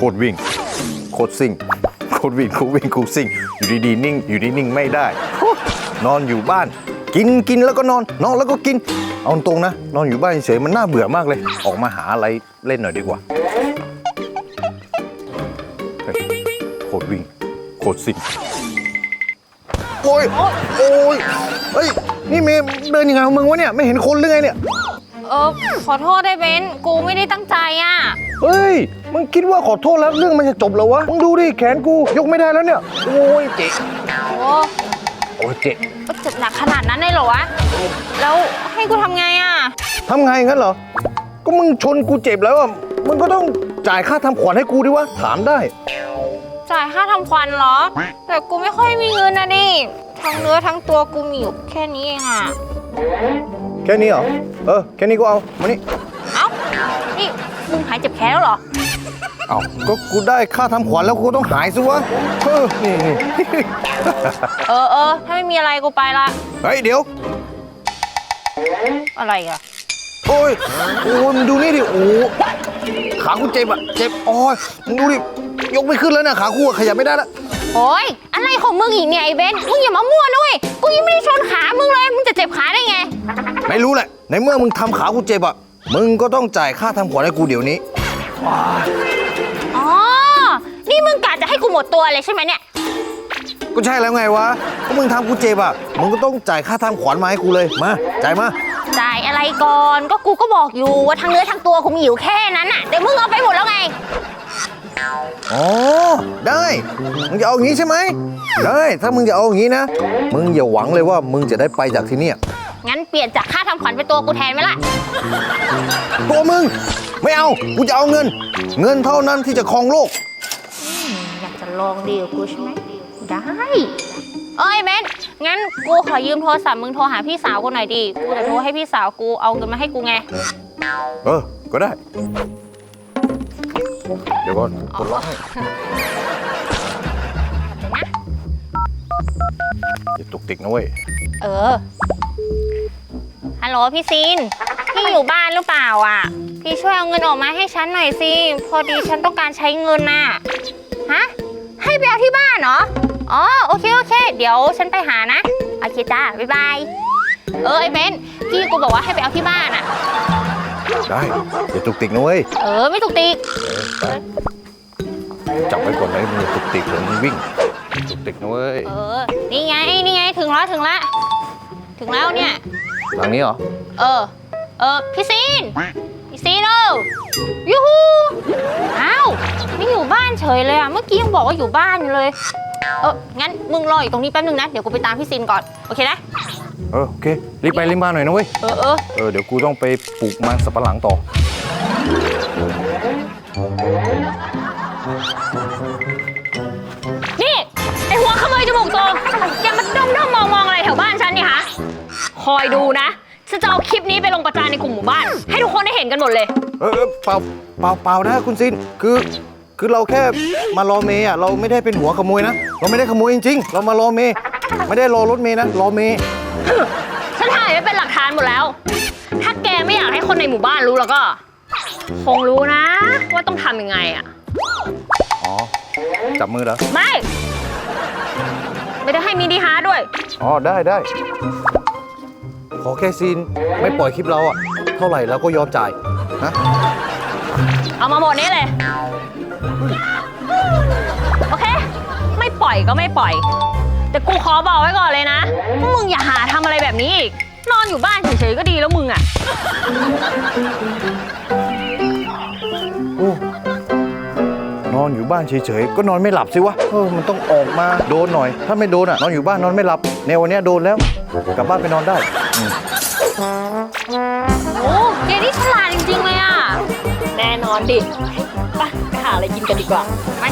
คตรวิ่ง โคตรซิ่ง โคตรวิ่งโคตรวิ่งโคตรซิ่ง อยู่ดีๆนิ่ง อยู่ดีนิ่งไม่ได้ นอนอยู่บ้าน กินกินแล้วก็นอน นอนแล้วก็กิน เอาตรงนะ นอนอยู่บ้านเฉยๆมันน่าเบื่อมากเลย ออกมาหาอะไรเล่นหน่อยดีกว่า โคตรวิ่ง โคตรซิ่ง โอ้ย โอ้ย เฮ้ย นี่เมย์เดินยังไงของมึงวะเนี่ย ไม่เห็นคนหรือไงเนี่ย เออขอโทษได้เบนกูไม่ได้ตั้งใจอะ เฮ้ย มึงคิดว่าขอโทษแล้วเรื่องมันจะจบแล้ววะ มึงดูดิแขนกูยกไม่ได้แล้วเนี่ย โอ้ยเจ๊โอ้โอ้ยเจ๊ก็เจ็บหนักขนาดนั้นเลยเหรอวะ แล้วให้กูทำไงอะ ทำไงงั้นเหรอ ก็มึงชนกูเจ็บแล้วอะ มึงก็ต้องจ่ายค่าทำขวัญให้กูดิวะ ถามได้ จ่ายค่าทำควันเหรอ แต่กูไม่ค่อยมีเงินนะดิทั้งเนื้อทั้งตัวกูมีอยู่แค่นี้เองอะ แค่นี้เหรอ เออ แค่นี้ก็เอา มานี่ เอ้า นี่มึงหายเจ็บแขนแล้วเหรอ เอาก็กูได้ค่าทำขวัญแล้วกูต้องหายสิวะ เออ นี่นี่ เออเออถ้าไม่มีอะไรกูไปละ เฮ้ย เดี๋ยว อะไรอะ โอ้ย โอ้ยมึงดูนี่ดิ โอ้ขากูเจ็บอะเจ็บ โอ้ยมึงดูดิ ยกไม่ขึ้นแล้วเนี่ยขากูอะขยับไม่ได้แล้ว โอ้ยอะไรของมึงอีกเนี่ยไอ้เบนมึงอย่ามามั่วนะเว้ยกูยังไม่ได้ชนขามึงเลยมึงจะเจ็บขาได้ไง ไม่รู้แหละ ในเมื่อมึงทำขากูเจ็บอะ มึงก็ต้องจ่ายค่าทำขวัญให้กูเดี๋ยวนี้ อ๋อ นี่มึงกะจะให้กูหมดตัวเลยใช่ไหมเนี่ย ก็ใช่แล้วไงวะก็มึงทำกูเจ็บอะ มึงก็ต้องจ่ายค่าทำขวัญมาให้กูเลย มา จ่ายมา จ่ายอะไรก่อน ก็กูก็บอกอยู่ว่าทั้งเนื้อทั้งตัวกูมีอยู่แค่นั้นน่ะเดี๋ยวมึงเอาไปหมดแล้วไง อ๋อได้มึงจะเอาอย่างนี้ใช่ไหมได้ถ้ามึงจะเอาอย่างนี้นะ มึงอย่าหวังเลยว่ามึงจะได้ไปจากที่เนี่ยงั้นเปลี่ยนจากค่าทำขวัญเป็นตัวกูแทนไหมล่ะ ตัวมึง ไม่เอากูจะเอาเงิน เงินเท่านั้นที่จะครองโลก อยากจะลองดีกับกูใช่ไหมได้ เอ้ยเบนงั้นกูขอยืมโทรศัพท์มึงโทรหาพี่สาวกูหน่อยดิ กูจะโทรให้พี่สาวกูเอาเงินมาให้กูไง เออ ก็ได้ เดี๋ยวก่อนกดล็อกให้อย่าตุกติกนะเว้ย เออ ฮัลโหลพี่ซีน พี่อยู่บ้านหรือเปล่าอะ พี่ช่วยเอาเงินออกมาให้ฉันหน่อยสิ พอดีฉันต้องการใช้เงินน่ะ ฮะ ให้ไปเอาที่บ้านเหรอ อ๋อ โอเค โอเค เดี๋ยวฉันไปหานะ โอเคจ้า บ๊ายบาย เออไอ้เบนพี่กูบอกว่าให้ไปเอาที่บ้านอะ ได้อย่าตุกติกนะเว้ยเออ ไม่ถูกติกจับไว้ก่อนเลยมึงอย่าตุกติกเลยมึงวิ่งตุกติกนะเว้ยเออ นี่ไง นี่ไง ถึงแล้ว ถึงแล้วถึงแล้วเนี่ย หลังนี้เหรอเออ เออ พี่ซีน พี่ซีนเออยูฮูอ้าวไม่อยู่บ้านเฉยเลยอะเมื่อกี้ยังบอกว่าอยู่บ้านอยู่เลย เออ งั้นมึงรออยู่ตรงนี้แป๊บนึงนะ เดี๋ยวกูไปตามพี่ซีนก่อน โอเคนะ เออโอเครีบไปรีบมาหน่อยนะเว้ยเออเออเออเดี๋ยวกูต้องไปปลูกมันสับปะหลังต่อ นี่ ไอหัวขโมยจมูกโตอย่ามาด้อมด้อมมองมองอะไรแถวบ้านฉันนี่ฮะ คอยดูนะ ฉันจะเอาคลิปนี้ไปลงประจานในกลุ่มหมู่บ้าน ให้ทุกคนได้เห็นกันหมดเลย เออเออเปล่าเปล่าเปล่านะคุณซินคือ คือเราแค่มารอเมย์อะเราไม่ได้เป็นหัวขโมยนะ เราไม่ได้ขโมยจริงๆ เรามารอเมย์ไม่ได้รอรถเมย์นะรอเมย์ ฉันถ่ายไว้เป็นหลักฐานหมดแล้ว ถ้าแกไม่อยากให้คนในหมู่บ้านรู้แล้วก็ คงรู้นะ ว่าต้องทำยังไงอะอ๋อ จับมือเหรอ ไม่ ไม่ได้ให้มินิฮาร์ดด้วย อ๋อ ได้ได้ ขอแค่ซีน ไม่ปล่อยคลิปเราอะเท่าไหร่เราก็ยอมจ่ายนะเอามาหมดนี้เลย โอเค ไม่ปล่อยก็ไม่ปล่อย แต่กูขอบอกไว้ก่อนเลยนะว่ามึงอย่าหาทำอะไรแบบนี้อีก นอนอยู่บ้านเฉยๆก็ดีแล้วมึงอะโอ้นอนอยู่บ้านเฉยๆ ก็นอนไม่หลับสิวะ เออ มันต้องออกมาโดนหน่อย ถ้าไม่โดนอะ นอนอยู่บ้านนอนไม่หลับในวันเนี้ยโดนแล้ว กลับบ้านไปนอนได้อืมโอ้เกนี่ฉลาดจริงๆเลยอะแน่นอนดิ ไปไปหาอะไรกินกันดีกว่าไป